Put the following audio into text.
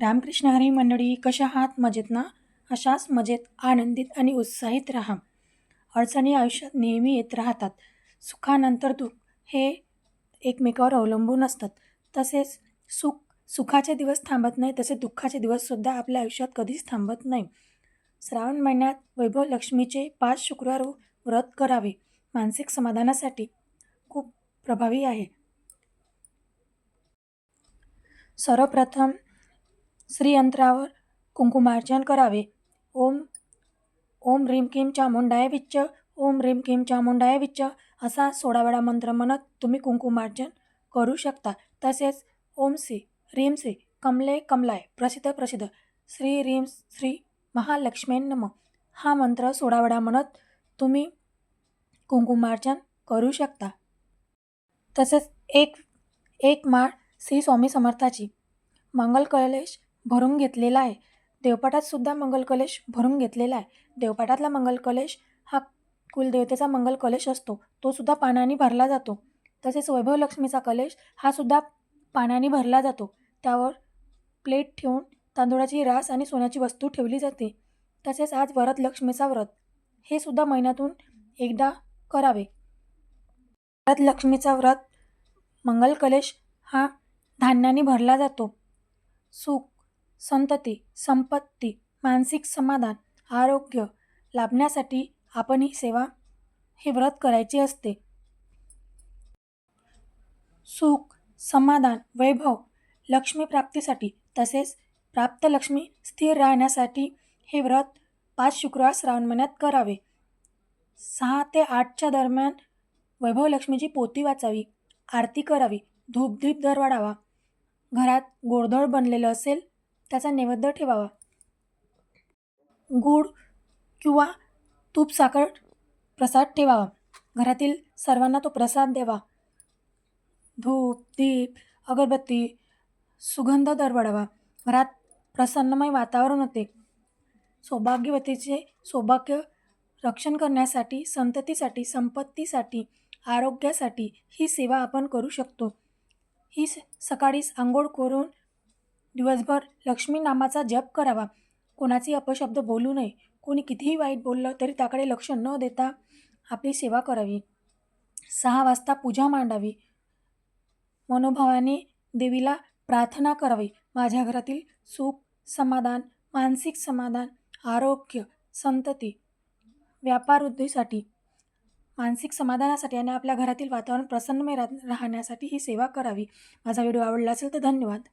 रामकृष्ण हरी मंडळी कशा आहात? मजेत ना? अशाच मजेत आनंदित आणि उत्साहित राहा. अडचणी आयुष्यात नेहमी येत राहतात. सुखानंतर दुःख हे एकमेकावर अवलंबून असतात. तसेच सुख सुखाचे दिवस थांबत नाही तसे दुःखाचे दिवससुद्धा आपल्या आयुष्यात कधीच थांबत नाही. श्रावण महिन्यात वैभव लक्ष्मीचे पाच शुक्रवार व्रत करावे. मानसिक समाधानासाठी खूप प्रभावी आहे. सर्वप्रथम श्रीयंत्रावर कुंकुमार्चन करावे. ओम ओम ह्रीम किम चामुंडाय विच्च ओम ह्रीम किम चामुंडाय विच्च असा सोळा वेळा मंत्र म्हणत तुम्ही कुंकुमार्चन करू शकता. तसेच ओम श्री ह्रीम श्री कमले कमलाय प्रसिद्ध प्रसिद्ध श्री ह्रीम श्री महालक्ष्मी नम. हा मंत्र सोळा वेळा म्हणत तुम्ही कुंकुमार्चन करू शकता. तसेच एक एक माळ श्री स्वामी समर्थाची मंगल कलश भरून घेतलेला आहे. देवपाठात सुद्धा मंगल कलश भरून घेतलेला आहे. देवपाठातला मंगल कलश हा कुलदेवतेचा मंगल कलश असतो. तो सुद्धा पाण्याने भरला जातो. तसेच वैभव लक्ष्मीचा कलश हा सुद्धा पाण्याने भरला जातो. त्यावर प्लेट ठेवून तांदूळाची रास आणि सोन्याची वस्तू ठेवली जाते. तसेच आज व्रत लक्ष्मीचा व्रत. हे सुद्धा महिन्यातून एकदा करावे. व्रत लक्ष्मीचा व्रत मंगल कलश हा धान्याने भरला जातो. सुख संतती संपत्ती मानसिक समाधान आरोग्य लाभण्यासाठी आपण ही सेवा हे व्रत करायचे असते. सुख समाधान वैभव लक्ष्मी प्राप्तीसाठी तसेच प्राप्त लक्ष्मी स्थिर राहण्यासाठी हे व्रत पाच शुक्रवार श्रावण महिन्यात करावे. सहा ते आठच्या दरम्यान वैभव लक्ष्मीची पोती वाचावी आरती करावी धूपदीप दर वाढावा घरात गोडधोड बनलेलं असेल त्याचा नैवेद्य ठेवावा. गूळ किंवा तूप साखर प्रसाद ठेवावा. घरातील सर्वांना तो प्रसाद द्यावा. धूप दीप अगरबत्ती सुगंध दरवडावा. घरात प्रसन्नमय वातावरण होते. सौभाग्यवतीचे सौभाग्य रक्षण करण्यासाठी संततीसाठी संपत्तीसाठी आरोग्यासाठी ही सेवा आपण करू शकतो. ही स सकाळीच आंघोळ करून दिवसभर लक्ष्मी नामाचा जप करावा. कोणाचे अपशब्द बोलू नये. कोणी कितीही वाईट बोललं तरी त्याकडे लक्ष न देता आपली सेवा करावी. सहा वाजता पूजा मांडावी. मनोभावाने देवीला प्रार्थना करावी. माझ्या घरातील सुख समाधान मानसिक समाधान आरोग्य संतती व्यापार वृद्धीसाठी मानसिक समाधानासाठी आणि आपल्या घरातील वातावरण प्रसन्नमय राहण्यासाठी ही सेवा करावी. माझा व्हिडिओ आवडला असेल तर धन्यवाद.